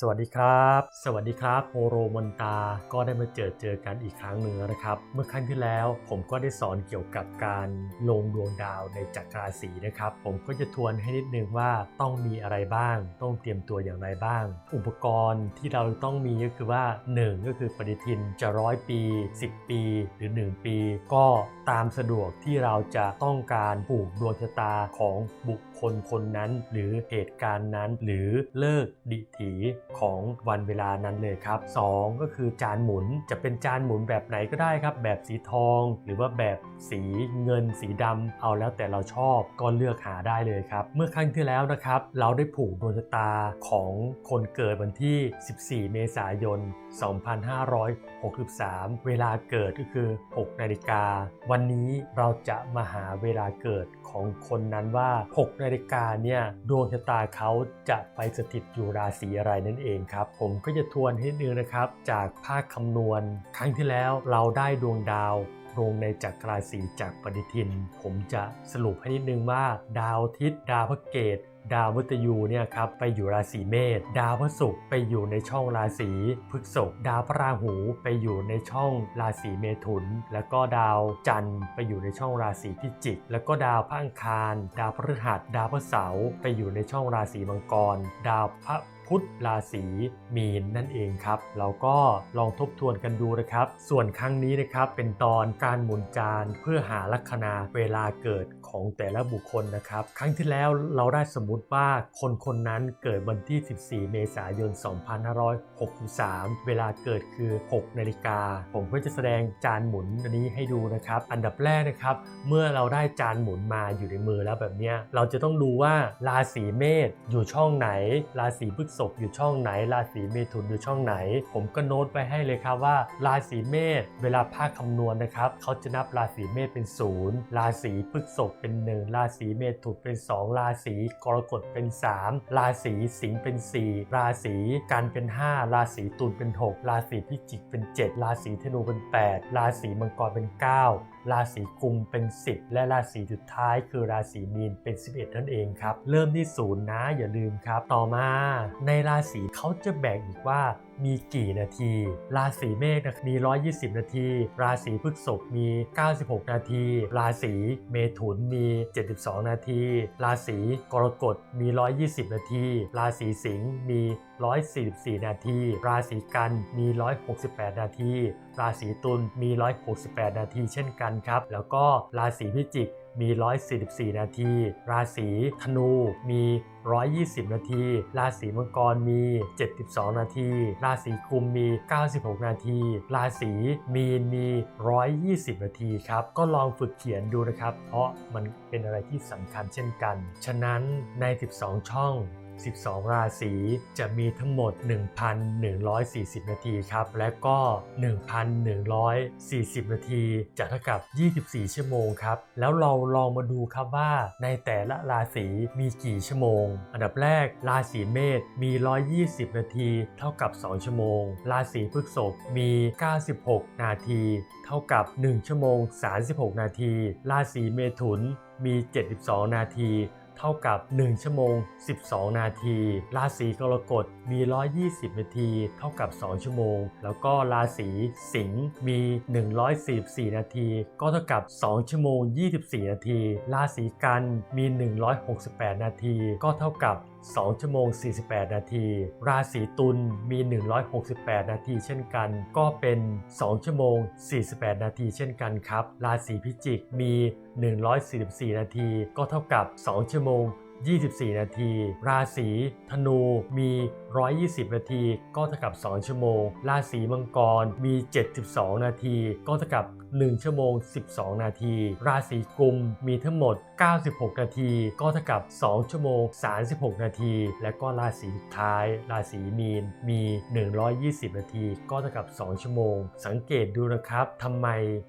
สวัสดีครับ สวัสดีครับโฮโรมอนตา ก็ได้มาเจอเจอกันอีกครั้งหนึ่งนะครับ เมื่อครั้งที่แล้วผมก็ได้สอนเกี่ยวกับการลงดวงดาวในจักรราศีนะครับ ผมก็จะทวนให้นิดนึงว่าต้องมีอะไรบ้าง ต้องเตรียมตัวอย่างไรบ้าง อุปกรณ์ที่เราต้องมีก็คือว่า 1 ก็คือปฏิทินจะร้อยปี 10 ปีหรือ 1 ปี ก็ตามสะดวกที่เราจะต้องการผูกดวงชะตาของบุคคลคนนั้น หรือเหตุการณ์นั้น หรือเลิกดิถีของวันเวลานั้นเลยครับ 2 ก็คือจานหมุนจะเป็นจานหมุนแบบไหนก็ได้ครับ แบบสีทอง หรือว่าแบบสีเงินสีดำเอาแล้วแต่เราชอบก็เลือกหาได้เลยครับ เมื่อครั้งที่แล้วนะครับ เราได้ผูกดวงชะตาของคนเกิดวันที่ 14 เมษายน 2563 เวลาเกิดก็คือ 6 นาฬิกา วันนี้เราจะมาหาเวลาเกิดของคนนั้นว่า 6 นาฬิกาเนี่ยดวงชะตาเขาจะไปสถิตอยู่ราศีอะไรนั่นเองครับ ผมก็จะทวนให้นึงนะครับ จากภาคคำนวณ ครั้งที่แล้วเราได้ดวงดาวลงในจักรราศีจากปฏิทิน ผมจะสรุปให้นิดนึงว่า ดาวอาทิตย์ดาวพระเกต ดาวมฤตยูเนี่ยครับไปอยู่ราศีเมษดาวพระศุกร์ไปอยู่ในช่องราศีพฤษภดาวพระราหูไปอยู่ในช่องราศีเมถุน แล้วก็ดาวจันทร์ไปอยู่ในช่องราศีพิจิก แล้วก็ดาวพระอังคาร ดาวพฤหัส ดาวพระเสาร์ไปอยู่ในช่องราศีมังกร ดาวพระพุธราศีมีนนั่นเองครับ เราก็ลองทบทวนกันดูนะครับ ส่วนครั้งนี้นะครับเป็นตอนการหมุนจานเพื่อหาลัคนาเวลาเกิด ของแต่ละบุคคลนะครับ ครั้งที่แล้วเราได้สมมติว่าคนคนนั้นเกิดวันที่ 14 เมษายน 2563 เวลาเกิดคือ 6 นาฬิกา ผมก็จะแสดงจานหมุนอันนี้ให้ดูนะครับ อันดับแรกนะครับ เมื่อเราได้จานหมุนมาอยู่ในมือแล้วแบบนี้เราจะต้องดูว่าราศีเมษอยู่ช่องไหน ราศีพฤษภอยู่ช่องไหน ราศีเมถุนอยู่ช่องไหน ผมก็โน้ตไปให้เลยครับว่า ราศีเมษเวลาภาคคำนวณนะครับเขาจะนับราศีเมษเป็นศูนย์ราศีพฤษภเป็นหนึ่งราศีเมถุนเป็น 2 ราศีกรกฎเป็น 3 ราศีสิงห์เป็น 4 ราศีกันเป็น 5 ราศีตุลเป็น 6 ราศีพิจิกเป็น 7 ราศีธนูเป็น 8 ราศีมังกรเป็น 9 ราศีกุมเป็น 10 และราศีสุดท้ายคือราศีมีนเป็น 11 นั่นเองครับ เริ่มที่ศูนย์นะอย่าลืมครับ ต่อมาในราศีเขาจะแบ่งอีกว่ามีกี่นาที ราศีเมษมี 120 นาที ราศีพฤษภมี 96 นาที ราศีเมถุนมี 72 นาที ราศีกรกฎมี 120 นาที ราศีสิงห์มี 144 นาที ราศีกันมี 168 นาที ราศีตุลมี 168 นาทีเช่นกันครับ แล้วก็ราศีพิจิกมี 144 นาที ราศีธนูมี 120 นาที ราศีมังกรมี 72 นาที ราศีกุมมี 96 นาที ราศีมีนมี 120 นาทีครับ ก็ลองฝึกเขียนดูนะครับ เพราะมันเป็นอะไรที่สำคัญเช่นกัน ฉะนั้นใน 12 ช่อง 12 ราศีจะมีทั้งหมด 1,140 นาทีครับ และก็ 1,140 นาทีจะเท่ากับ 24 ชั่วโมงครับ แล้วเราลองมาดูครับว่าในแต่ละราศีมีกี่ชั่วโมง อันดับแรกราศีเมษมี 120 นาทีเท่ากับ 2 ชั่วโมง ราศีพฤษภมี 96 นาที เท่ากับ 1 ชั่วโมง 36 นาที ราศีเมถุนมี 72 นาที เท่ากับ 1 ชั่วโมง 12 นาที ราศีกรกฎมี 120 นาที เท่ากับ 2 ชั่วโมง แล้วก็ราศีสิงห์มี 144 นาที ก็เท่ากับ 2 ชั่วโมง 24 นาที ราศีกันมี 168 นาที ก็เท่ากับ 2 ชั่วโมง 48 นาที ราศีตุลมี 168 นาทีเช่นกัน ก็เป็น 2 ชั่วโมง 48 นาทีเช่นกันครับ ราศีพิจิกมี 144 นาที ก็เท่ากับ 2 ชั่วโมง24 นาที ราศีธนูมี 120 นาที ก็เท่ากับ 2 ชั่วโมง ราศีมังกรมี 72 นาที ก็เท่ากับ 1 ชั่วโมง 12 นาที ราศีกุมมีทั้งหมด 96 นาที ก็เท่ากับ 2 ชั่วโมง 36 นาที และก็ราศีสุดท้าย ราศีมีนมี 120 นาที ก็เท่ากับ 2 ชั่วโมง สังเกตดูนะครับทำไม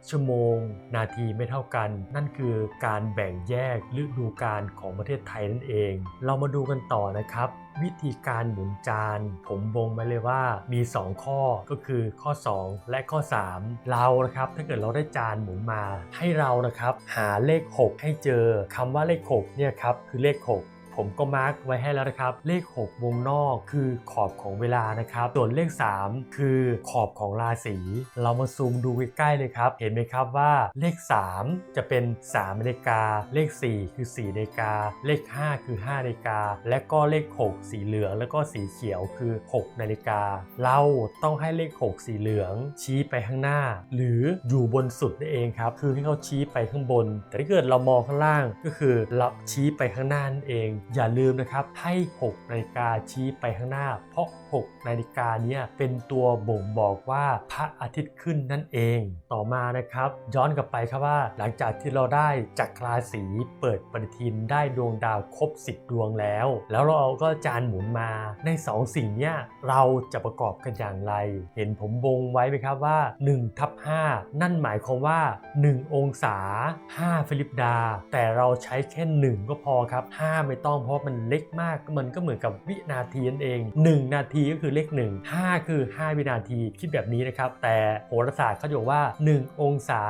ชั่วโมง นาทีไม่เท่ากัน นั่นคือการแบ่งแยกฤดูกาลของประเทศไทยนั่นเอง เรามาดูกันต่อนะครับวิธีการหมุนจาน ผมวงไว้เลยว่ามี 2 ข้อก็คือข้อ 2 และข้อ 3 เรานะครับถ้าเกิดเราได้จานหมุนมาให้เรานะครับหาเลข 6 ให้เจอคำว่าเลข6เนี่ยครับคือเลข 6 ผมก็มาร์กไว้ให้แล้วนะครับ เลข 6 วงนอกคือขอบของเวลานะครับ ส่วนเลข 3 คือขอบของราศี เรามาซูมดูใกล้ๆเลยครับ เห็นไหมครับว่าเลข 3 จะเป็น3นาฬิกา เลข 4 คือ4นาฬิกา เลข 5 คือ5นาฬิกา และก็เลข 6 สีเหลือง แล้วก็สีเขียวคือ 6 นาฬิกา เราต้องให้เลข 6 สีเหลือง ชี้ไปข้างหน้า หรืออยู่บนสุดนั่นเองครับ คือให้เขาชี้ไปข้างบน แต่ถ้าเกิดเรามองข้างล่างก็คือเราชี้ไปข้างหน้านั่นเองอย่าลืมนะครับให้ 6 นาฬิกาชี้ไปข้างหน้า เพราะ 6 นาฬิกาเนี่ยเป็นตัวบ่งบอกว่าพระอาทิตย์ขึ้นนั่นเอง ต่อมานะครับ ย้อนกลับไปครับว่า หลังจากที่เราได้จักรราศีเปิดปฏิทินได้ดวงดาวครบ 10 ดวงแล้ว แล้วเราก็จานหมุนมาใน 2 สิ่งเนี่ยเราจะประกอบกันอย่างไร เห็นผมวงไว้ไหมครับว่า1ทับ5นั่นหมายความว่า 1 องศา 5 ฟิลิปดา แต่เราใช้แค่1ก็พอครับ 5 ไม่ต้องเพราะมันเล็กมากมันก็เหมือนกับวินาทีนั่นเอง 1 นาทีก็คือเลข 1 5 คือ 5 วินาทีคิดแบบนี้นะครับ แต่โหราศาสตร์เขาบอกว่า 1 องศา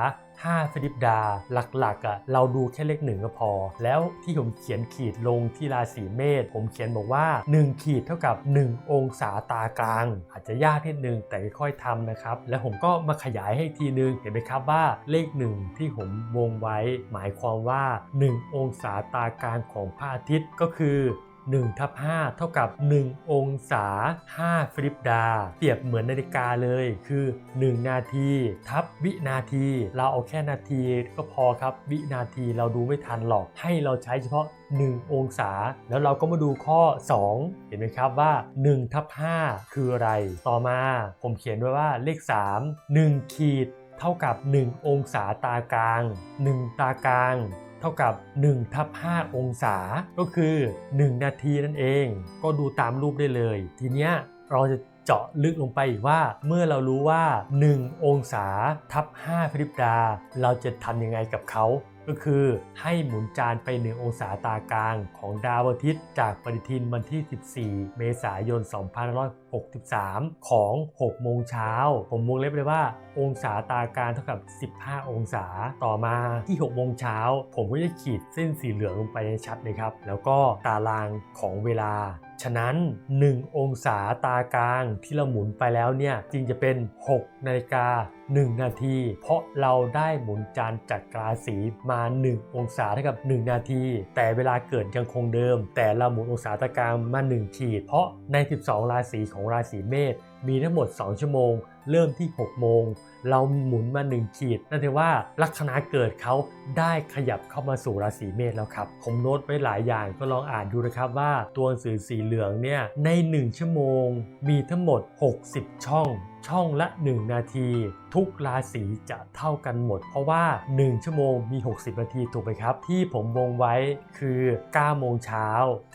5ฟิลิปดาหลักๆอะเราดูแค่เลขหนึ่งก็พอ แล้วที่ผมเขียนขีดลงที่ราศีเมษผมเขียนบอกว่า 1 ขีดเท่ากับ 1 องศาตากลาง อาจจะยากนิดนึงแต่ค่อยๆทำนะครับ แล้วผมก็มาขยายให้ทีนึงเห็นไหมครับว่าเลข1ที่ผมวงไว้ หมายความว่า 1 องศาตากลางของพระอาทิตย์ก็คือ 1ทับ5เท่ากับ 1 องศา 5ฟิลิปดา เปรียบเหมือนนาฬิกาเลยคือ 1 นาทีทับวินาที เราเอาแค่นาทีก็พอครับวินาทีเราดูไม่ทันหรอก ให้เราใช้เฉพาะ 1 องศา แล้วเราก็มาดูข้อ 2 เห็นไหมครับว่า1ทับ5คืออะไร ต่อมาผมเขียนไว้ว่าเลข 3 1 ขีดเท่ากับ 1 องศาตากลาง 1 ตากลาง เท่ากับ1ทับ5องศา ก็คือ 1 นาทีนั่นเอง ก็ดูตามรูปได้เลย ทีเนี้ยเราจะเจาะลึกลงไปอีกว่าเมื่อเรารู้ว่า 1 องศาทับ5ฟิลิปดาเราจะทำยังไงกับเขา ก็คือให้หมุนจานไป 1 องศาตากลางของดาวอาทิตย์ จากปฏิทินวันที่ 14 เมษายน 2563 ของ 6 โมงเช้า ผมวงเล็บเลยว่า องศาตากลางเท่ากับ 15 องศาต่อมาที่ 6 โมงเช้า ผมก็จะขีดเส้นสีเหลืองลงไปให้ชัดเลยครับ แล้วก็ตารางของเวลาฉะนั้น 1 องศาตากลางที่เราหมุนไปแล้วเนี่ยจึงจะเป็น 6 นาฬิกา 1 นาที เพราะเราได้หมุนจานจักรราศีมา 1 องศาเท่ากับ 1 นาที แต่เวลาเกิดยังคงเดิม แต่เราหมุนองศาตากลางมา 1 ขีด เพราะใน 12 ราศีของราศีเมษมีทั้งหมด 2 ชั่วโมง เริ่มที่ 6 โมงเราหมุนมา 1 ขีด นั่นแปลว่าลัคนาเกิดเขาได้ขยับเข้ามาสู่ราศีเมษแล้วครับ ผมโน้ตไว้หลายอย่างก็ลองอ่านดูนะครับว่าตัวหนังสือสีเหลืองเนี่ยใน 1 ชั่วโมงมีทั้งหมด 60 ช่อง ช่องละ 1 นาที ทุกราศีจะเท่ากันหมด เพราะว่า 1 ชั่วโมงมี 60 นาทีถูกไหมครับ ที่ผมวงไว้คือ 9 โมงเช้า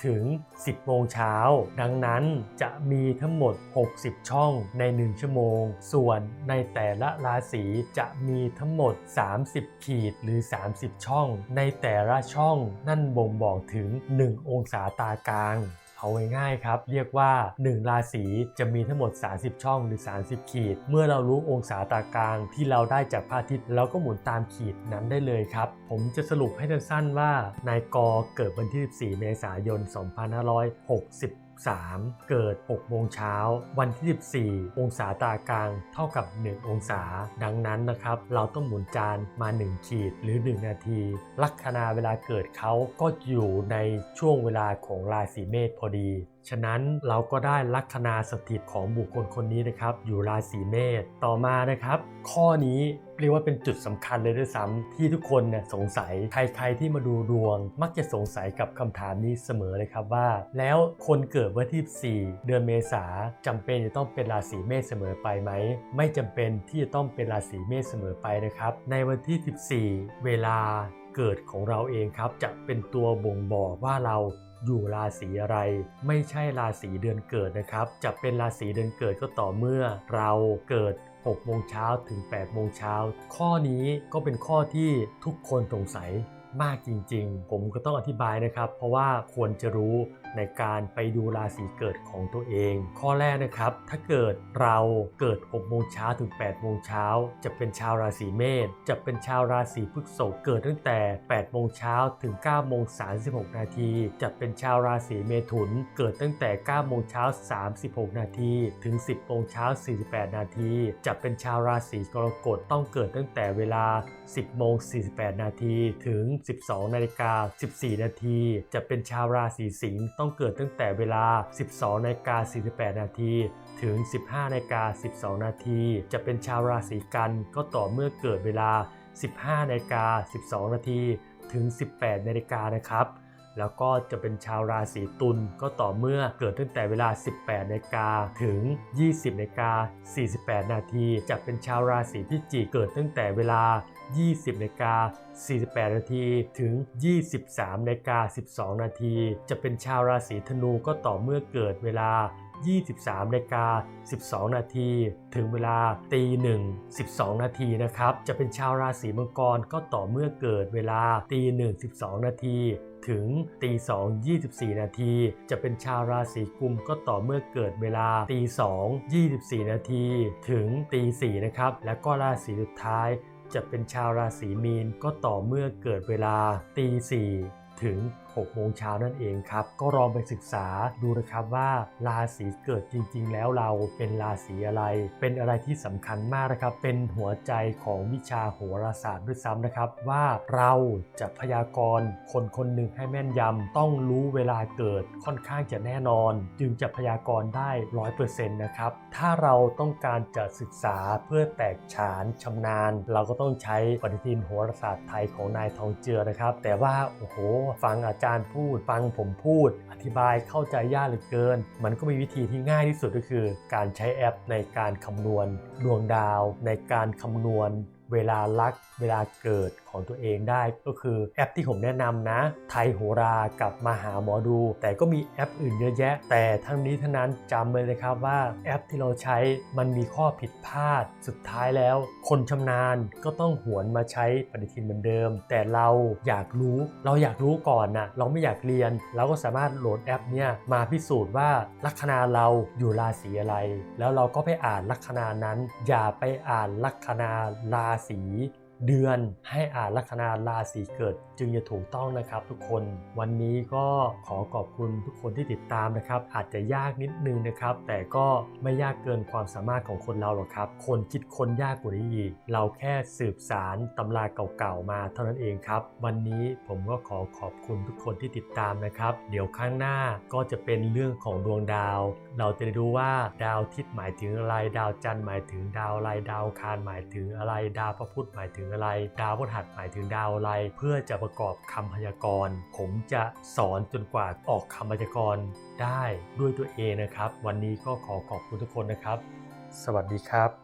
ถึง 10 โมงเช้า ดังนั้นจะมีทั้งหมด 60 ช่องใน 1 ชั่วโมง ส่วนในแต่ละราศีจะมีทั้งหมด 30 ขีดหรือ 30 ช่อง ในแต่ละช่องนั่นบ่งบอกถึง 1 องศาตากลาง เอาง่ายๆครับ เรียกว่า 1 ราศีจะมีทั้งหมด 30 ช่องหรือ 30 ขีด เมื่อเรารู้องศาตากลางที่เราได้จากพระอาทิตย์เราก็หมุนตามขีดนั้นได้เลยครับ ผมจะสรุปให้สั้นๆว่า นายกเกิดวันที่ 14 เมษายน 2560 3 เกิด 6 โมงเช้า วันที่ 14 องศาตากลางเท่ากับ 1 องศา ดังนั้นนะครับ เราต้องหมุนจานมา 1 ขีดหรือ 1 นาที ลัคนาเวลาเกิดเขาก็อยู่ในช่วงเวลาของราศีเมษพอดีฉะนั้นเราก็ได้ลัคนาสถิตของบุคคลคนนี้นะครับ อยู่ราศีเมษต่อมานะครับ ข้อนี้เรียกว่าเป็นจุดสำคัญเลยด้วยซ้ำที่ทุกคนเนี่ยสงสัยใครๆที่มาดูดวง มักจะสงสัยกับคำถามนี้เสมอเลยครับว่า แล้วคนเกิดวันที่ 4 เดือนเมษาจำเป็นจะต้องเป็นราศีเมษเสมอไปไหม ไม่จำเป็นที่จะต้องเป็นราศีเมษเสมอไปนะครับ ในวันที่ 14 เวลาเกิดของเราเองครับ จะเป็นตัวบ่งบอกว่าเรา อยู่ราศีอะไร ไม่ใช่ราศีเดือนเกิดนะครับ จะเป็นราศีเดือนเกิดก็ต่อเมื่อเราเกิด6โมงเช้าถึง8โมงเช้าข้อนี้ก็เป็นข้อที่ทุกคนสงสัยมากจริงๆ ผมก็ต้องอธิบายนะครับ เพราะว่าควรจะรู้ ในการไปดูราศีเกิดของตัวเอง ข้อแรกนะครับ ถ้าเกิดเราเกิด6โมงเช้าถึง8โมงเช้าจะเป็นชาวราศีเมษจะเป็นชาวราศีพฤษภเกิดตั้งแต่8โมงเช้าถึง9โมง36 นาที จะเป็นชาวราศีเมถุน เกิดตั้งแต่9โมงเช้า36 นาทีถึง 10โมงเช้า48 นาทีจะเป็นชาวราศีกรกฎต้องเกิดตั้งแต่เวลา 10โมง48 นาทีถึง 12นาฬิกา14 นาทีจะเป็นชาวราศีสิงห์ต้องเกิดตั้งแต่เวลา 12นาฬิกา48 นาทีถึง 15นาฬิกา12 นาที จะเป็นชาวราศีกันก็ต่อเมื่อเกิดเวลา 15นาฬิกา12 นาทีถึง 18นาฬิกานะครับแล้วก็จะเป็นชาวราศีตุลก็ต่อเมื่อเกิดตั้งแต่เวลา 18นาฬิกาถึง 20นาฬิกา48 นาที จะเป็นชาวราศีพิจิกเกิดตั้งแต่เวลา 20นาฬิกา48 นาทีถึง 23นาฬิกา12 นาทีจะเป็นชาวราศีธนูก็ต่อเมื่อเกิดเวลา 23นาฬิกา12 นาทีถึงเวลาตีหนึ่ง12 นาทีนะครับจะเป็นชาวราศีมังกรก็ต่อเมื่อเกิดเวลาตีหนึ่ง12 นาทีถึงตีสอง24นาที จะเป็นชาวราศีกุมก็ต่อเมื่อเกิดเวลาตีสอง24นาทีถึงตีสี่นะครับ และก็ราศีสุดท้าย จะเป็นชาวราศีมีนก็ต่อเมื่อเกิดเวลาตีสี่ถึง 6 โมงเช้านั่นเองครับ ก็ลองไปศึกษาดูนะครับว่าราศีเกิดจริง ๆ แล้วเราเป็นราศีอะไร เป็นอะไรที่สำคัญมากนะครับ เป็นหัวใจของวิชาโหราศาสตร์ด้วยซ้ำนะครับ ว่าเราจะพยากรณ์คนคนหนึ่งให้แม่นยำต้องรู้เวลาเกิดค่อนข้างจะแน่นอน จึงจะพยากรณ์ได้ร้อยเปอร์เซ็นต์นะครับ ถ้าเราต้องการจะศึกษาเพื่อแตกฉานชำนาญ เราก็ต้องใช้ปฏิทินโหราศาสตร์ไทยของนายทองเจือนะครับ แต่ว่าโอ้โหฟังอาจารย์พูด ฟังผมพูด อธิบายเข้าใจยากเหลือเกิน มันก็มีวิธีที่ง่ายที่สุดก็คือ การใช้แอปในการคำนวณดวงดาว ในการคำนวณเวลาลัก เวลาเกิด ของตัวเองได้ ก็คือแอปที่ผมแนะนำนะ ไทยโหรากับมาหาหมอดู แต่ก็มีแอปอื่นเยอะแยะ แต่ทั้งนี้ทั้งนั้นจำเลยนะครับว่าแอปที่เราใช้มันมีข้อผิดพลาด สุดท้ายแล้ว คนชำนาญก็ต้องหวนมาใช้ปฏิทินเหมือนเดิม แต่เราอยากรู้เราอยากรู้ก่อนนะเราไม่อยากเรียน เราก็สามารถโหลดแอปเนี่ยมาพิสูจน์ว่าลัคนาเราอยู่ราศีอะไร แล้วเราก็ไปอ่านลัคนานั้น อย่าไปอ่านลัคนาราศี เดือนให้อ่านลัคนาราศีเกิด จึงจะถูกต้องนะครับทุกคน วันนี้ก็ขอขอบคุณทุกคนที่ติดตามนะครับ อาจจะยากนิดนึงนะครับ แต่ก็ไม่ยากเกินความสามารถของคนเราหรอกครับ คนคิดคนยากกว่านี้อีกเราแค่สืบสารตำราเก่าๆมาเท่านั้นเองครับ วันนี้ผมก็ขอขอบคุณทุกคนที่ติดตามนะครับ เดี๋ยวข้างหน้าก็จะเป็นเรื่องของดวงดาว เราจะได้รู้ว่าดาวทิศหมายถึงอะไร ดาวจันทร์หมายถึงดาวอะไร ดาวคารหมายถึงอะไร ดาวพระพุธหมายถึงอะไร ดาวพฤหัสหมายถึงดาวอะไร เพื่อจะประกอบคำพยากรณ์ ผมจะสอนจนกว่าออกคำพยากรณ์ได้ด้วยตัวเองนะครับ วันนี้ก็ขอขอบคุณทุกคนนะครับ สวัสดีครับ